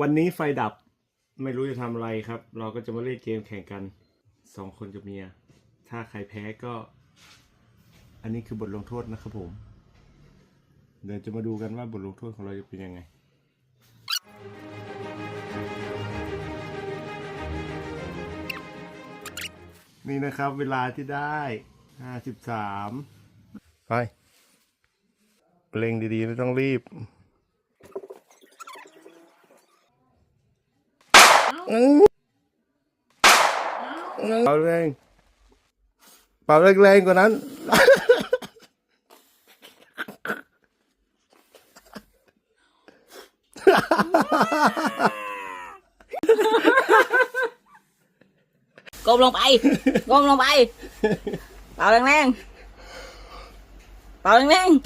วันนี้ไฟดับไม่รู้จะทำอะไรครับ เราก็จะมาเล่นเกมแข่งกันสองคนกับเมีย ถ้าใครแพ้ก็ อันนี้คือบทลงโทษนะครับผม เดี๋ยวจะมาดูกันว่าบทลงโทษของเราจะเป็นยังไง นี่นะครับเวลาที่ได้ห้าสิบสามไปเร่งดีๆ ไม่ต้องรีบ bạo lên bạo lên lên của anh côn lông bay côn lông bay bạo lên lên bạo lên lên